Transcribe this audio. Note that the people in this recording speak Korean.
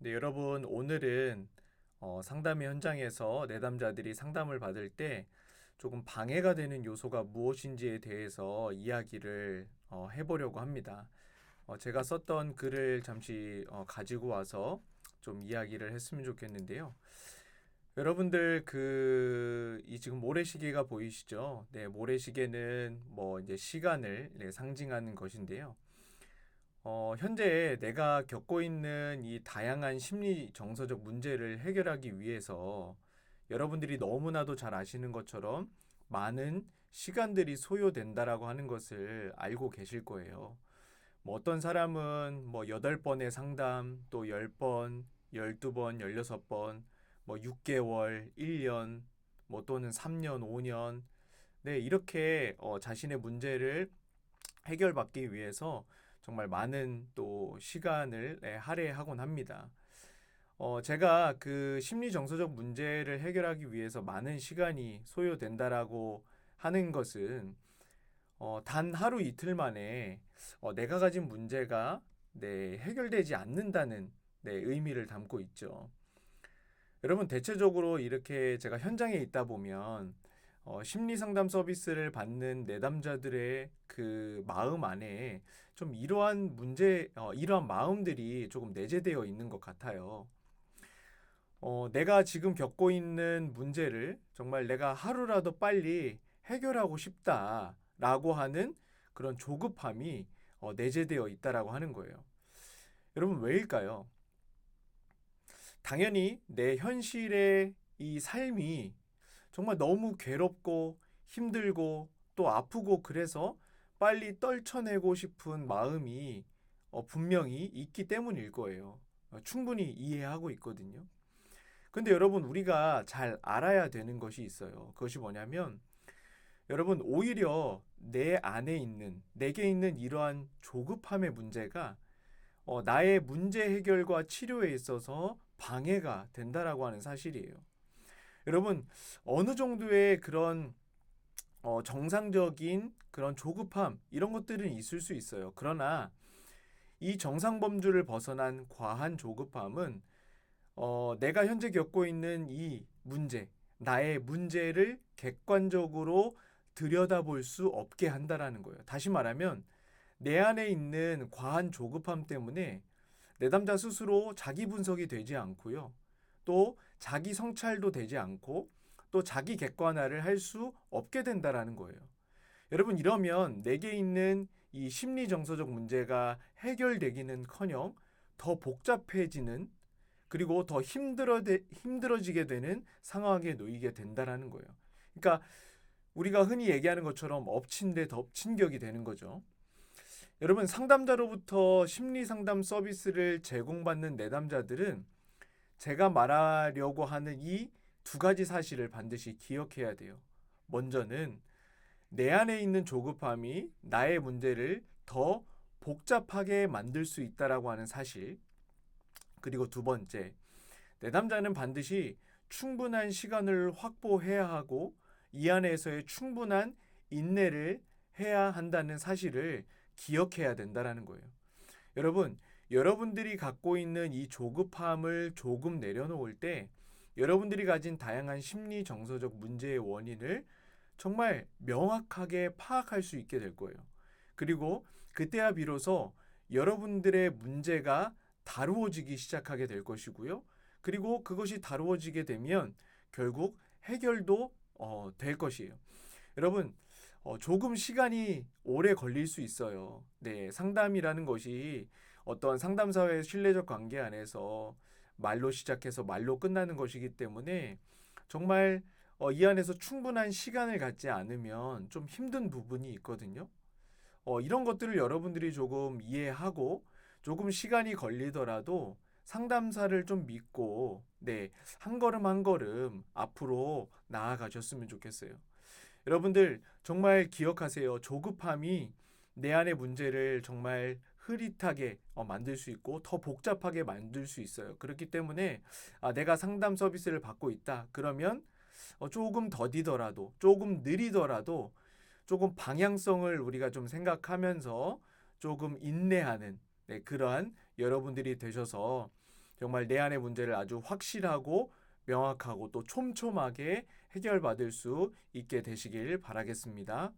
네, 여러분, 오늘은 어, 상담의 현장에서 내담자들이 상담을 받을 때 조금 방해가 되는 요소가 무엇인지에 대해서 이야기를 어, 해보려고 합니다. 어, 제가 썼던 글을 잠시 어, 가지고 와서 좀 이야기를 했으면 좋겠는데요. 여러분들 그 이 지금 모래시계가 보이시죠? 네, 모래시계는 뭐 이제 시간을 네, 상징하는 것인데요. 어, 현재 내가 겪고 있는 이 다양한 심리 정서적 문제를 해결하기 위해서 여러분들이 너무나도 잘 아시는 것처럼 많은 시간들이 소요된다라고 하는 것을 알고 계실 거예요. 뭐 어떤 사람은 뭐 8번의 상담, 또 10번, 12번, 16번, 뭐 6개월, 1년, 뭐 또는 3년, 5년, 네, 이렇게 어, 자신의 문제를 해결받기 위해서 정말 많은 또 시간을 네, 할애하곤 합니다. 어, 제가 그 심리 정서적 문제를 해결하기 위해서 많은 시간이 소요된다라고 하는 것은 어, 단 하루 이틀 만에 어, 내가 가진 문제가 네, 해결되지 않는다는 네, 의미를 담고 있죠. 여러분, 대체적으로 이렇게 제가 현장에 있다 보면 어, 심리 상담 서비스를 받는 내담자들의 그 마음 안에 좀 이러한 문제, 어, 이러한 마음들이 조금 내재되어 있는 것 같아요. 어, 내가 지금 겪고 있는 문제를 정말 내가 하루라도 빨리 해결하고 싶다라고 하는 그런 조급함이 어, 내재되어 있다라고 하는 거예요. 여러분, 왜일까요? 당연히 내 현실의 이 삶이 정말 너무 괴롭고 힘들고 또 아프고 그래서 빨리 떨쳐내고 싶은 마음이 어, 분명히 있기 때문일 거예요. 어, 충분히 이해하고 있거든요. 근데 여러분, 우리가 잘 알아야 되는 것이 있어요. 그것이 뭐냐면, 여러분, 오히려 내 안에 있는, 내게 있는 이러한 조급함의 문제가 어, 나의 문제 해결과 치료에 있어서 방해가 된다라고 하는 사실이에요. 여러분, 어느 정도의 그런 어, 정상적인 그런 조급함, 이런 것들은 있을 수 있어요. 그러나 이 정상 범주를 벗어난 과한 조급함은 어, 내가 현재 겪고 있는 이 문제, 나의 문제를 객관적으로 들여다볼 수 없게 한다라는 거예요. 다시 말하면 내 안에 있는 과한 조급함 때문에 내담자 스스로 자기 분석이 되지 않고요. 또 자기 성찰도 되지 않고 또 자기 객관화를 할 수 없게 된다라는 거예요. 여러분 이러면 내게 있는 이 심리 정서적 문제가 해결되기는커녕 더 복잡해지는 그리고 더 힘들어 힘들어지게 되는 상황에 놓이게 된다라는 거예요. 그러니까 우리가 흔히 얘기하는 것처럼 엎친 데 덮친 격이 되는 거죠. 여러분 상담자로부터 심리 상담 서비스를 제공받는 내담자들은 제가 말하려고 하는 이 두 가지 사실을 반드시 기억해야 돼요. 먼저는 내 안에 있는 조급함이 나의 문제를 더 복잡하게 만들 수 있다라고 하는 사실. 그리고 두 번째, 내담자는 반드시 충분한 시간을 확보해야 하고 이 안에서의 충분한 인내를 해야 한다는 사실을 기억해야 된다라는 거예요. 여러분, 여러분들이 갖고 있는 이 조급함을 조금 내려놓을 때 여러분들이 가진 다양한 심리 정서적 문제의 원인을 정말 명확하게 파악할 수 있게 될 거예요. 그리고 그때야 비로소 여러분들의 문제가 다루어지기 시작하게 될 것이고요. 그리고 그것이 다루어지게 되면 결국 해결도 어, 될 것이에요. 여러분, 어, 조금 시간이 오래 걸릴 수 있어요. 네, 상담이라는 것이 어떤 상담사와의 신뢰적 관계 안에서 말로 시작해서 말로 끝나는 것이기 때문에 정말 어, 이 안에서 충분한 시간을 갖지 않으면 좀 힘든 부분이 있거든요. 어, 이런 것들을 여러분들이 조금 이해하고 조금 시간이 걸리더라도 상담사를 좀 믿고 네, 한 걸음 한 걸음 앞으로 나아가셨으면 좋겠어요. 여러분들 정말 기억하세요. 조급함이 내 안의 문제를 정말 흐릿하게 어, 만들 수 있고 더 복잡하게 만들 수 있어요. 그렇기 때문에 아, 내가 상담 서비스를 받고 있다. 그러면 어, 조금 더디더라도 조금 느리더라도 조금 방향성을 우리가 좀 생각하면서 조금 인내하는 네, 그러한 여러분들이 되셔서 정말 내 안의 문제를 아주 확실하고 명확하고 또 촘촘하게 해결받을 수 있게 되시길 바라겠습니다.